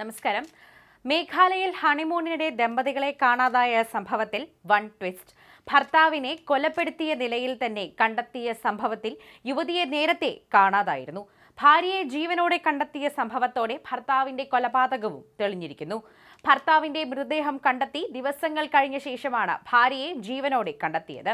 നമസ്കാരം. മേഘാലയയിൽ ഹണിമൂണിനിടെ ദമ്പതികളെ കാണാതായ സംഭവത്തിൽ വൺ ട്വിസ്റ്റ്. ഭർത്താവിനെ കൊലപ്പെടുത്തിയ നിലയിൽ തന്നെ കണ്ടെത്തിയ സംഭവത്തിൽ യുവതിയെ നേരത്തെ കാണാതായിരുന്നു. ഭാര്യയെ ജീവനോടെ കണ്ടെത്തിയ സംഭവത്തോടെ ഭർത്താവിന്റെ കൊലപാതകവും തെളിഞ്ഞിരിക്കുന്നു. ഭർത്താവിന്റെ മൃതദേഹം കണ്ടെത്തി ദിവസങ്ങൾ കഴിഞ്ഞ ശേഷമാണ് ഭാര്യയെ ജീവനോടെ കണ്ടെത്തിയത്.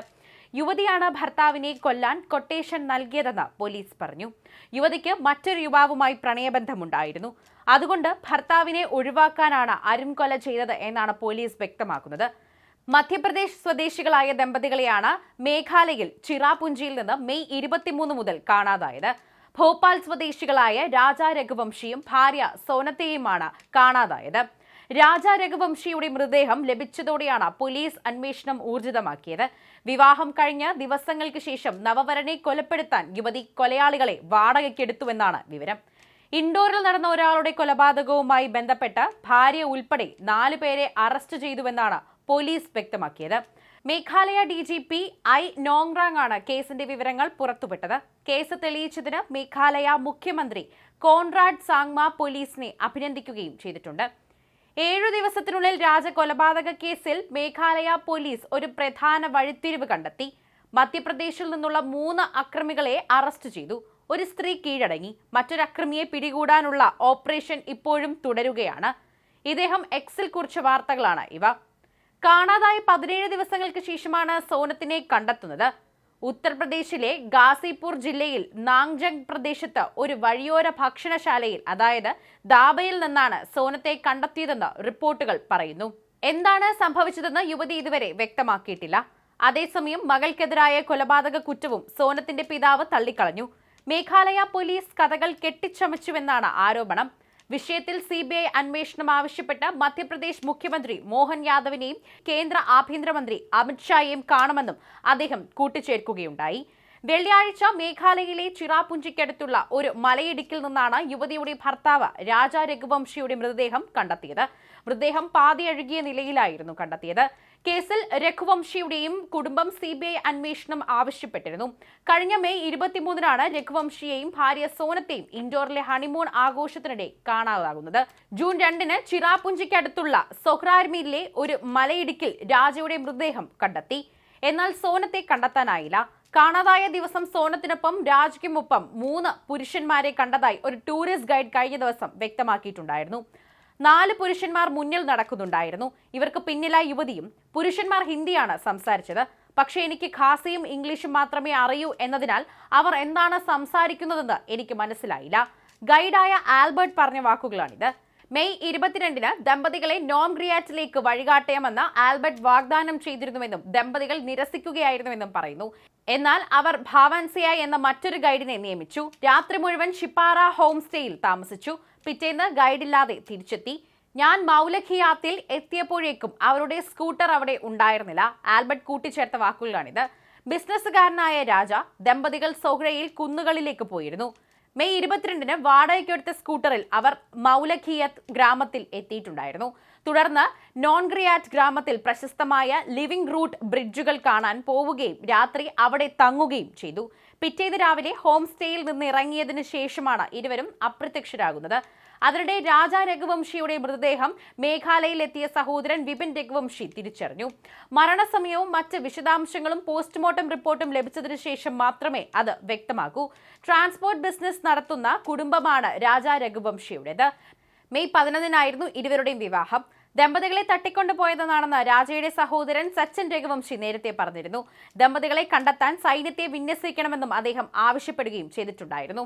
യുവതിയാണ് ഭർത്താവിനെ കൊല്ലാൻ കൊട്ടേഷൻ നൽകിയതെന്ന് പോലീസ് പറഞ്ഞു. യുവതിക്ക് മറ്റൊരു യുവാവുമായി പ്രണയബന്ധമുണ്ടായിരുന്നു. അതുകൊണ്ട് ഭർത്താവിനെ ഒഴിവാക്കാനാണ് അരുൺ കൊല ചെയ്തത് എന്നാണ് പോലീസ് വ്യക്തമാക്കുന്നത്. മധ്യപ്രദേശ് സ്വദേശികളായ ദമ്പതികളെയാണ് മേഘാലയയിൽ ചിറാപുഞ്ചിയിൽ നിന്ന് മെയ് ഇരുപത്തിമൂന്ന് മുതൽ കാണാതായത്. ഭോപ്പാൽ സ്വദേശികളായ രാജാ രഘുവംശിയും ഭാര്യ സോനത്തെയുമാണ് കാണാതായത്. രാജ രഘുവംശിയുടെ മൃതദേഹം ലഭിച്ചതോടെയാണ് പോലീസ് അന്വേഷണം ഊർജിതമാക്കിയത്. വിവാഹം കഴിഞ്ഞ ദിവസങ്ങൾക്ക് ശേഷം നവവരനെ കൊലപ്പെടുത്താൻ യുവതി കൊലയാളികളെ വാടകയ്ക്കെടുത്തുവെന്നാണ് വിവരം. ഇൻഡോറിൽ നടന്ന ഒരാളുടെ കൊലപാതകവുമായി ബന്ധപ്പെട്ട് ഭാര്യ ഉൾപ്പെടെ നാലു പേരെ അറസ്റ്റ് ചെയ്തുവെന്നാണ് പോലീസ് വ്യക്തമാക്കിയത്. Meghalaya D G P I Nongrang ആണ് കേസിന്റെ വിവരങ്ങൾ പുറത്തുവിട്ടത്. കേസ് തെളിയിച്ചതിന് മേഘാലയ മുഖ്യമന്ത്രി കോൺറാഡ് സാങ്മ പോലീസിനെ അഭിനന്ദിക്കുകയും ചെയ്തിട്ടുണ്ട്. ഏഴു ദിവസത്തിനുള്ളിൽ രാജ കൊലപാതക കേസിൽ മേഘാലയ പോലീസ് ഒരു പ്രധാന വഴിത്തിരിവ് കണ്ടെത്തി. മധ്യപ്രദേശിൽ നിന്നുള്ള മൂന്ന് അക്രമികളെ അറസ്റ്റ് ചെയ്തു. ഒരു സ്ത്രീ കീഴടങ്ങി. മറ്റൊരു അക്രമിയെ പിടികൂടാനുള്ള ഓപ്പറേഷൻ ഇപ്പോഴും തുടരുകയാണ്. ഇദ്ദേഹം എക്സിൽ കുറിച്ച വാർത്തകളാണ് ഇവ. കാണാതായി പതിനേഴ് ദിവസങ്ങൾക്ക് ശേഷമാണ് സോനത്തിനെ കണ്ടെത്തുന്നത്. ഉത്തർപ്രദേശിലെ ഗാസിപൂർ ജില്ലയിൽ നാങ്ജങ് പ്രദേശത്ത് ഒരു വഴിയോര ഭക്ഷണശാലയിൽ അതായത് ദാബയിൽ നിന്നാണ് സോനത്തെ കണ്ടെത്തിയതെന്ന് റിപ്പോർട്ടുകൾ പറയുന്നു. എന്താണ് സംഭവിച്ചതെന്ന് യുവതി ഇതുവരെ വ്യക്തമാക്കിയിട്ടില്ല. അതേസമയം മകൾക്കെതിരായ കൊലപാതക കുറ്റവും സോനത്തിന്റെ പിതാവ് തള്ളിക്കളഞ്ഞു. മേഘാലയ പോലീസ് കഥകൾ കെട്ടിച്ചമച്ചുവെന്നാണ് ആരോപണം. വിഷയത്തിൽ സി ബി ഐ അന്വേഷണം ആവശ്യപ്പെട്ട് മധ്യപ്രദേശ് മുഖ്യമന്ത്രി മോഹൻ യാദവിനെയും കേന്ദ്ര ആഭ്യന്തരമന്ത്രി അമിത്ഷായെയും കാണുമെന്നും അദ്ദേഹം കൂട്ടിച്ചേർക്കുകയുണ്ടായി. വെള്ളിയാഴ്ച മേഘാലയയിലെ ചിറാപുഞ്ചിക്കടുത്തുള്ള ഒരു മലയിടുക്കിൽ നിന്നാണ് യുവതിയുടെ ഭർത്താവ് രാജാ രഘുവംശിയുടെ മൃതദേഹം കണ്ടെത്തിയത്. മൃതദേഹം പാതി അഴുകിയ നിലയിലായിരുന്നു കണ്ടെത്തിയത്. കേസിൽ രഘുവംശിയുടെയും കുടുംബം സി ബി ഐ അന്വേഷണം ആവശ്യപ്പെട്ടിരുന്നു. കഴിഞ്ഞ മെയ് ഇരുപത്തിമൂന്നിനാണ് രഘുവംശിയെയും ഭാര്യ സോനത്തെയും ഇൻഡോറിലെ ഹണിമൂൺ ആഘോഷത്തിനിടെ കാണാതാകുന്നത്. ജൂൺ രണ്ടിന് ചിറാപുഞ്ചിക്കടുത്തുള്ള സൊഹ്രാർമിയിലെ ഒരു മലയിടുക്കിൽ രാജയുടെ മൃതദേഹം കണ്ടെത്തി. എന്നാൽ സോനത്തെ കണ്ടെത്താനായില്ല. കാണാതായ ദിവസം സോനത്തിനൊപ്പം രാജയ്ക്കുമൊപ്പം മൂന്ന് പുരുഷന്മാരെ കണ്ടതായി ഒരു ടൂറിസ്റ്റ് ഗൈഡ് കഴിഞ്ഞ ദിവസം വ്യക്തമാക്കിയിട്ടുണ്ടായിരുന്നു. നാല് പുരുഷന്മാർ മുന്നിൽ നടക്കുന്നുണ്ടായിരുന്നു. ഇവർക്ക് പിന്നിലായി യുവതിയും പുരുഷന്മാർ ഹിന്ദിയാണ് സംസാരിച്ചത്. പക്ഷേ എനിക്ക് ഖാസിയും ഇംഗ്ലീഷും മാത്രമേ അറിയൂ എന്നതിനാൽ അവർ എന്താണ് സംസാരിക്കുന്നതെന്ന് എനിക്ക് മനസ്സിലായില്ല. ഗൈഡായ ആൽബർട്ട് പറഞ്ഞ വാക്കുകളാണിത്. മെയ് ഇരുപത്തിരണ്ടിന് ദമ്പതികളെ നോം ഗ്രിയാറ്റിലേക്ക് വഴികാട്ടയമെന്ന് ആൽബർട്ട് വാഗ്ദാനം ചെയ്തിരുന്നുവെന്നും ദമ്പതികൾ നിരസിക്കുകയായിരുന്നുവെന്നും പറയുന്നു. എന്നാൽ അവർ ഭാവൻസിയ എന്ന മറ്റൊരു ഗൈഡിനെ നിയമിച്ചു. രാത്രി മുഴുവൻ ഷിപ്പാറ ഹോം സ്റ്റേയിൽ താമസിച്ചു. പിറ്റേന്ന് ഗൈഡില്ലാതെ തിരിച്ചെത്തി. ഞാൻ മൗലഖിയാത്തിൽ എത്തിയപ്പോഴേക്കും അവരുടെ സ്കൂട്ടർ അവിടെ ഉണ്ടായിരുന്നില്ല. ആൽബർട്ട് കൂട്ടിച്ചേർത്ത വാക്കുകളാണിത്. ബിസിനസ്സുകാരനായ രാജ ദമ്പതികൾ സോഗ്രയിൽ കുന്നുകളിലേക്ക് പോയിരുന്നു. മെയ് ഇരുപത്തിരണ്ടിന് വാടകയ്ക്കെടുത്ത സ്കൂട്ടറിൽ അവർ മൗലഖിയത്ത് ഗ്രാമത്തിൽ എത്തിയിട്ടുണ്ടായിരുന്നു. തുടർന്ന് നോൺഗ്രിയാറ്റ് ഗ്രാമത്തിൽ പ്രശസ്തമായ ലിവിംഗ് റൂട്ട് ബ്രിഡ്ജുകൾ കാണാൻ പോവുകയും രാത്രി അവിടെ തങ്ങുകയും ചെയ്തു. പിറ്റേന്ന് രാവിലെ ഹോം സ്റ്റേയിൽ നിന്ന് ഇറങ്ങിയതിനു ശേഷമാണ് ഇരുവരും അപ്രത്യക്ഷരാകുന്നത്. അതിനിടെ രാജ രഘുവംശിയുടെ മൃതദേഹം മേഘാലയയിലെത്തിയ സഹോദരൻ വിപിൻ രഘുവംശി തിരിച്ചറിഞ്ഞു. മരണസമയവും മറ്റ് വിശദാംശങ്ങളും പോസ്റ്റ്മോർട്ടം റിപ്പോർട്ടും ലഭിച്ചതിനു ശേഷം മാത്രമേ അത് വ്യക്തമാക്കൂ ട്രാൻസ്പോർട്ട് ബിസിനസ് നടത്തുന്ന കുടുംബമാണ് രാജ രഘുവംശിയുടേത്. മെയ് പതിനൊന്നിനായിരുന്നു ഇരുവരുടെയും വിവാഹം. ദമ്പതികളെ തട്ടിക്കൊണ്ടുപോയതെന്നാണെന്ന് രാജയുടെ സഹോദരൻ സച്ചിൻ രഘുവംശി നേരത്തെ പറഞ്ഞിരുന്നു. ദമ്പതികളെ കണ്ടെത്താൻ സൈന്യത്തെ വിന്യസിക്കണമെന്നും അദ്ദേഹം ആവശ്യപ്പെടുകയും ചെയ്തിട്ടുണ്ടായിരുന്നു.